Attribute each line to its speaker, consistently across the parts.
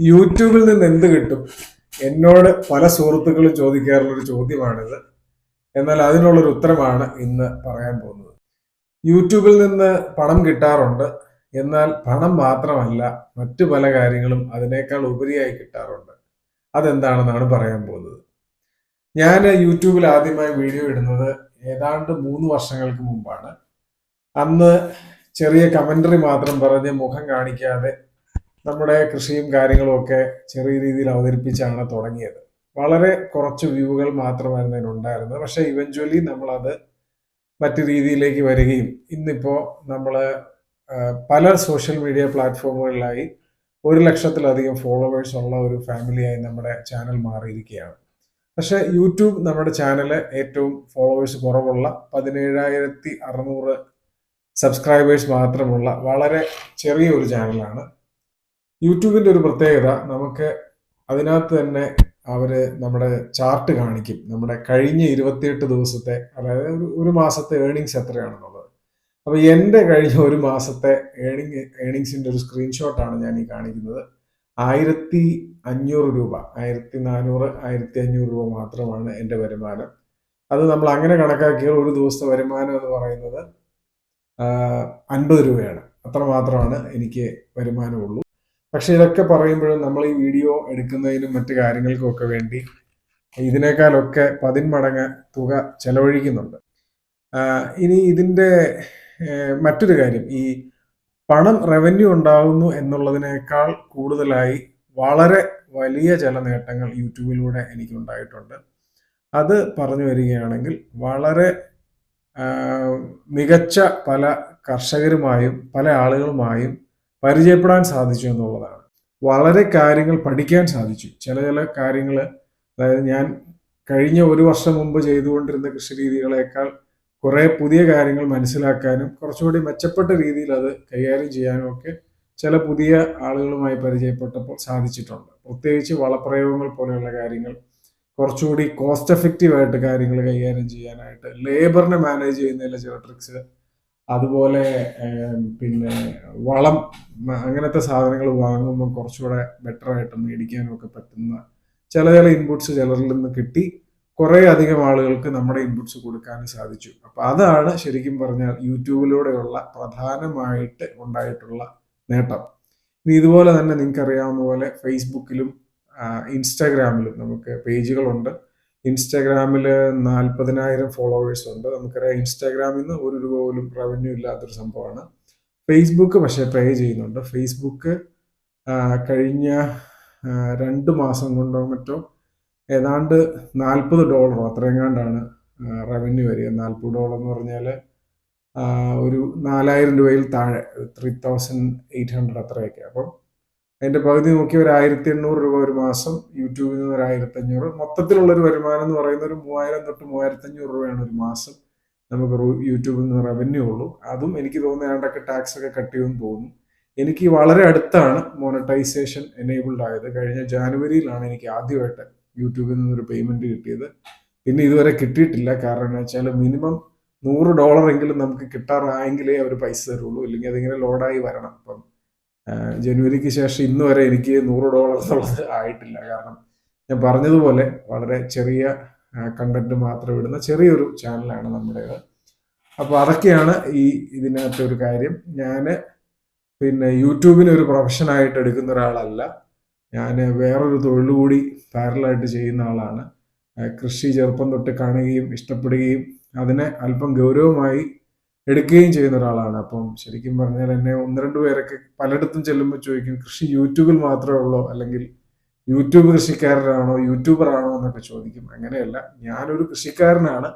Speaker 1: യൂട്യൂബിൽ നിന്ന് എന്ത് കിട്ടും? എന്നോട് പല സുഹൃത്തുക്കളും ചോദിക്കാറുള്ള ഒരു ചോദ്യമാണിത്. എന്നാൽ അതിനുള്ളൊരു ഉത്തരമാണ് ഇന്ന് പറയാൻ പോകുന്നത്. യൂട്യൂബിൽ നിന്ന് പണം കിട്ടാറുണ്ട്. എന്നാൽ പണം മാത്രമല്ല മറ്റു പല കാര്യങ്ങളും അതിനേക്കാൾ ഉപരിയായി കിട്ടാറുണ്ട്. അതെന്താണെന്നാണ് പറയാൻ പോകുന്നത്. ഞാൻ യൂട്യൂബിൽ ആദ്യമായി വീഡിയോ ഇടുന്നത് ഏതാണ്ട് മൂന്ന് വർഷങ്ങൾക്ക് മുമ്പാണ്. അന്ന് ചെറിയ കമന്ററി മാത്രം പറഞ്ഞ് മുഖം കാണിക്കാതെ നമ്മുടെ കൃഷിയും കാര്യങ്ങളും ഒക്കെ ചെറിയ രീതിയിൽ അവതരിപ്പിച്ചാണ് തുടങ്ങിയത്. വളരെ കുറച്ച് വ്യൂകൾ മാത്രമായിരുന്നു അതിനുണ്ടായിരുന്നത് പക്ഷെ ഇവഞ്ച്വലി നമ്മളത് മറ്റു രീതിയിലേക്ക് വരികയും ഇന്നിപ്പോൾ നമ്മൾ പല സോഷ്യൽ മീഡിയ പ്ലാറ്റ്ഫോമുകളിലായി ഒരു ലക്ഷത്തിലധികം ഫോളോവേഴ്സ് ഉള്ള ഒരു ഫാമിലിയായി നമ്മുടെ ചാനൽ മാറിയിരിക്കുകയാണ്. പക്ഷേ യൂട്യൂബ് നമ്മുടെ ചാനൽ ഏറ്റവും ഫോളോവേഴ്സ് കുറവുള്ള പതിനേഴായിരത്തി അറുന്നൂറ് സബ്സ്ക്രൈബേഴ്സ് മാത്രമുള്ള വളരെ ചെറിയൊരു ചാനലാണ് യൂട്യൂബിന്റെ ഒരു പ്രത്യേകത നമുക്ക് അതിനകത്ത് തന്നെ അവർ നമ്മുടെ ചാർട്ട് കാണിക്കും. നമ്മുടെ കഴിഞ്ഞ ഇരുപത്തിയെട്ട് ദിവസത്തെ അതായത് ഒരു ഒരു മാസത്തെ ഏണിങ്സ് എത്രയാണെന്നുള്ളത്. അപ്പോൾ എന്റെ കഴിഞ്ഞ ഒരു മാസത്തെ ഏണിങ് ഏണിങ്സിന്റെ ഒരു സ്ക്രീൻഷോട്ടാണ് ഞാൻ ഈ കാണിക്കുന്നത്. ആയിരത്തി അഞ്ഞൂറ് രൂപ ആയിരത്തി നാനൂറ് ആയിരത്തി അഞ്ഞൂറ് രൂപ മാത്രമാണ് എന്റെ വരുമാനം. അത് നമ്മൾ അങ്ങനെ കണക്കാക്കിയാൽ ഒരു ദിവസത്തെ വരുമാനം എന്ന് പറയുന്നത് അൻപത് രൂപയാണ്. അത്ര മാത്രമാണ് എനിക്ക് വരുമാനമുള്ളൂ. പക്ഷെ ഇതൊക്കെ പറയുമ്പോഴും നമ്മൾ ഈ വീഡിയോ എടുക്കുന്നതിനും മറ്റു കാര്യങ്ങൾക്കും ഒക്കെ വേണ്ടി ഇതിനേക്കാളൊക്കെ പതിന്മടങ്ങ് തുക ചെലവഴിക്കുന്നുണ്ട്. ഇനി ഇതിന്റെ മറ്റൊരു കാര്യം. ഈ പണം റവന്യൂ ഉണ്ടാകുന്നു എന്നുള്ളതിനേക്കാൾ കൂടുതലായി വളരെ വലിയ ചില നേട്ടങ്ങൾ യൂട്യൂബിലൂടെ എനിക്ക് ഉണ്ടായിട്ടുണ്ട്. അത് പറഞ്ഞു വരികയാണെങ്കിൽ വളരെ മികച്ച പല കർഷകരുമായും പല ആളുകളുമായും പരിചയപ്പെടാൻ സാധിച്ചു എന്നുള്ളതാണ്. വളരെ കാര്യങ്ങൾ പഠിക്കാൻ സാധിച്ചു. ചില ചില കാര്യങ്ങൾ അതായത് ഞാൻ കഴിഞ്ഞ ഒരു വർഷം മുമ്പ് ചെയ്തുകൊണ്ടിരുന്ന കൃഷി രീതികളേക്കാൾ കുറേ പുതിയ കാര്യങ്ങൾ മനസ്സിലാക്കാനും കുറച്ചുകൂടി മെച്ചപ്പെട്ട രീതിയിൽ അത് കൈകാര്യം ചെയ്യാനും ഒക്കെ ചില പുതിയ ആളുകളുമായി പരിചയപ്പെട്ടപ്പോൾ സാധിച്ചിട്ടുണ്ട്. പ്രത്യേകിച്ച് വളപ്രയോഗങ്ങൾ പോലെയുള്ള കാര്യങ്ങൾ കുറച്ചുകൂടി കോസ്റ്റ് എഫക്റ്റീവ് ആയിട്ട് കാര്യങ്ങൾ കൈകാര്യം ചെയ്യാനായിട്ട് ലേബറിനെ മാനേജ് ചെയ്യുന്നതിലെ ചില ട്രിക്സ് അതുപോലെ പിന്നെ വളം അങ്ങനത്തെ സാധനങ്ങൾ വാങ്ങുമ്പോൾ കുറച്ചുകൂടെ ബെറ്റർ ആയിട്ട് മേടിക്കാനൊക്കെ പറ്റുന്ന ചില ചില ഇൻപുട്സ് ചിലരിൽ നിന്ന് കിട്ടി. കുറേ അധികം ആളുകൾക്ക് നമ്മുടെ ഇൻപുട്സ് കൊടുക്കാൻ സാധിച്ചു. അപ്പൊ അതാണ് ശരിക്കും പറഞ്ഞാൽ യൂട്യൂബിലൂടെയുള്ള പ്രധാനമായിട്ട് ഉണ്ടായിട്ടുള്ള നേട്ടം. ഇനി ഇതുപോലെ തന്നെ നിങ്ങൾക്ക് അറിയാവുന്ന പോലെ ഫേസ്ബുക്കിലും ഇൻസ്റ്റാഗ്രാമിലും നമുക്ക് പേജുകളുണ്ട്. ഇൻസ്റ്റാഗ്രാമിൽ നാൽപ്പതിനായിരം ഫോളോവേഴ്സ് ഉണ്ട്. നമുക്കറിയാം ഇൻസ്റ്റാഗ്രാമിൽ നിന്ന് ഒരു രൂപ പോലും റവന്യൂ ഇല്ലാത്തൊരു സംഭവമാണ്. ഫേസ്ബുക്ക് പക്ഷേ പേ ചെയ്യുന്നുണ്ട്. ഫേസ്ബുക്ക് കഴിഞ്ഞ രണ്ട് മാസം കൊണ്ടോ മറ്റോ ഏതാണ്ട് നാൽപ്പത് ഡോളറോ അത്രയെങ്ങാണ്ടാണ് റവന്യൂ വരിക. നാൽപ്പത് ഡോളർ എന്ന് പറഞ്ഞാൽ ഒരു നാലായിരം രൂപയിൽ താഴെ ത്രീ തൗസൻഡ് എയ്റ്റ് ഹൺഡ്രഡ് അത്രയൊക്കെ. അപ്പം അതിന്റെ പകുതി നോക്കി ഒരു ആയിരത്തി എണ്ണൂറ് രൂപ ഒരു മാസം യൂട്യൂബിൽ നിന്ന് ഒരു ആയിരത്തി അഞ്ഞൂറ് മൊത്തത്തിലുള്ള ഒരു വരുമാനം എന്ന് പറയുന്ന ഒരു മൂവായിരം തൊട്ട് മൂവായിരത്തി അഞ്ഞൂറ് രൂപയാണ് ഒരു മാസം നമുക്ക് യൂട്യൂബിൽ നിന്ന് റവന്യൂ ഉള്ളൂ. അതും എനിക്ക് തോന്നുന്ന ഏണ്ടൊക്കെ ടാക്സ് ഒക്കെ കട്ട് ചെയ്യുമെന്ന് തോന്നുന്നു. എനിക്ക് വളരെ അടുത്താണ് മോണറ്റൈസേഷൻ എനേബിൾഡ് ആയത്. കഴിഞ്ഞ ജാനുവരിയിലാണ് എനിക്ക് ആദ്യമായിട്ട് യൂട്യൂബിൽ നിന്നൊരു പേയ്മെന്റ് കിട്ടിയത്. പിന്നെ ഇതുവരെ കിട്ടിയിട്ടില്ല. കാരണം എന്ന് വെച്ചാൽ മിനിമം നൂറ് ഡോളർ എങ്കിലും നമുക്ക് കിട്ടാറായെങ്കിലേ അവർ പൈസ തരുള്ളൂ. ഇല്ലെങ്കിൽ അതിങ്ങനെ ലോഡായി വരണം. അപ്പം ജനുവരിക്ക് ശേഷം ഇന്ന് വരെ എനിക്ക് നൂറ് ഡോളർ എന്നുള്ളത് ആയിട്ടില്ല. കാരണം ഞാൻ പറഞ്ഞതുപോലെ വളരെ ചെറിയ കണ്ടന്റ് മാത്രം ഇടുന്ന ചെറിയൊരു ചാനലാണ് നമ്മുടേത്. അപ്പോൾ അതൊക്കെയാണ് ഈ ഇതിനകത്തെ ഒരു കാര്യം. ഞാൻ പിന്നെ യൂട്യൂബിനെ ഒരു പ്രൊഫഷനായിട്ട് എടുക്കുന്ന ഒരാളല്ല. ഞാൻ വേറൊരു തൊഴിൽ കൂടി പാരലായിട്ട് ചെയ്യുന്ന ആളാണ്. കൃഷി ചെറുപ്പം തൊട്ട് കാണുകയും ഇഷ്ടപ്പെടുകയും അതിനെ അല്പം ഗൗരവമായി എടുക്കുകയും ചെയ്യുന്ന ഒരാളാണ്. അപ്പം ശരിക്കും പറഞ്ഞാൽ എന്നെ ഒന്ന് രണ്ട് പേരൊക്കെ പലയിടത്തും ചെല്ലുമ്പോൾ ചോദിക്കും കൃഷി യൂട്യൂബിൽ മാത്രമേ ഉള്ളൂ? അല്ലെങ്കിൽ യൂട്യൂബ് കൃഷിക്കാരനാണോ യൂട്യൂബർ ആണോ? എന്നൊക്കെ ചോദിക്കും. അങ്ങനെയല്ല. ഞാനൊരു കൃഷിക്കാരനാണ്.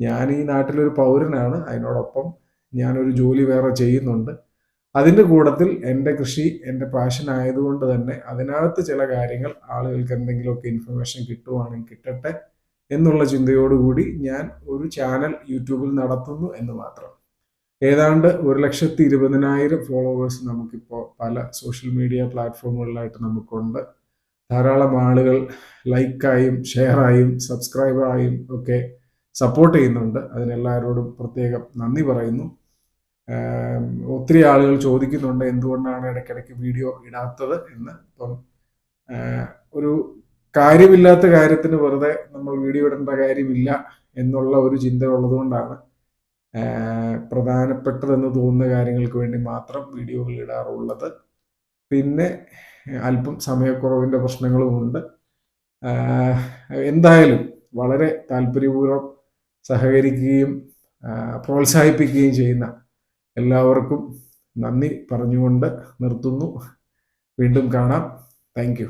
Speaker 1: ഞാൻ ഈ നാട്ടിലൊരു പൗരനാണ്. അതിനോടൊപ്പം ഞാനൊരു ജോലി വേറെ ചെയ്യുന്നുണ്ട്. അതിന്റെ കൂട്ടത്തിൽ എന്റെ കൃഷി എന്റെ പാഷൻ ആയതുകൊണ്ട് തന്നെ അതിനകത്ത് ചില കാര്യങ്ങൾ ആളുകൾക്ക് എന്തെങ്കിലുമൊക്കെ ഇൻഫർമേഷൻ കിട്ടുവാണെങ്കിൽ കിട്ടട്ടെ. എന്നുള്ള ചിന്തയോടുകൂടി ഞാൻ ഒരു ചാനൽ യൂട്യൂബിൽ നടത്തുന്നു എന്ന് മാത്രം. ഏതാണ്ട് ഒരു ലക്ഷത്തി ഇരുപതിനായിരം ഫോളോവേഴ്സ് നമുക്കിപ്പോൾ പല സോഷ്യൽ മീഡിയ പ്ലാറ്റ്ഫോമുകളിലായിട്ട് നമുക്കുണ്ട്. ധാരാളം ആളുകൾ ലൈക്കായും ഷെയറായും സബ്സ്ക്രൈബറായും ഒക്കെ സപ്പോർട്ട് ചെയ്യുന്നുണ്ട്. അതിനെല്ലാവരോടും പ്രത്യേകം നന്ദി പറയുന്നു. ഒത്തിരി ആളുകൾ ചോദിക്കുന്നുണ്ട് എന്തുകൊണ്ടാണ് ഇടയ്ക്കിടയ്ക്ക് വീഡിയോ ഇടാത്തത് എന്ന്. ഒരു കാര്യമില്ലാത്ത കാര്യത്തിന് വെറുതെ നമ്മൾ വീഡിയോ ഇടേണ്ട കാര്യമില്ല എന്നുള്ള ഒരു ചിന്ത ഉള്ളതുകൊണ്ടാണ് പ്രധാനപ്പെട്ടതെന്ന് തോന്നുന്ന കാര്യങ്ങൾക്ക് വേണ്ടി മാത്രം വീഡിയോകൾ ഇടാറുള്ളത്. പിന്നെ അല്പം സമയക്കുറവിന്റെ പ്രശ്നങ്ങളുമുണ്ട് എന്തായാലും വളരെ താല്പര്യപൂർവം സഹകരിക്കുകയും പ്രോത്സാഹിപ്പിക്കുകയും ചെയ്യുന്ന എല്ലാവർക്കും നന്ദി പറഞ്ഞുകൊണ്ട് നിർത്തുന്നു. വീണ്ടും കാണാം. താങ്ക്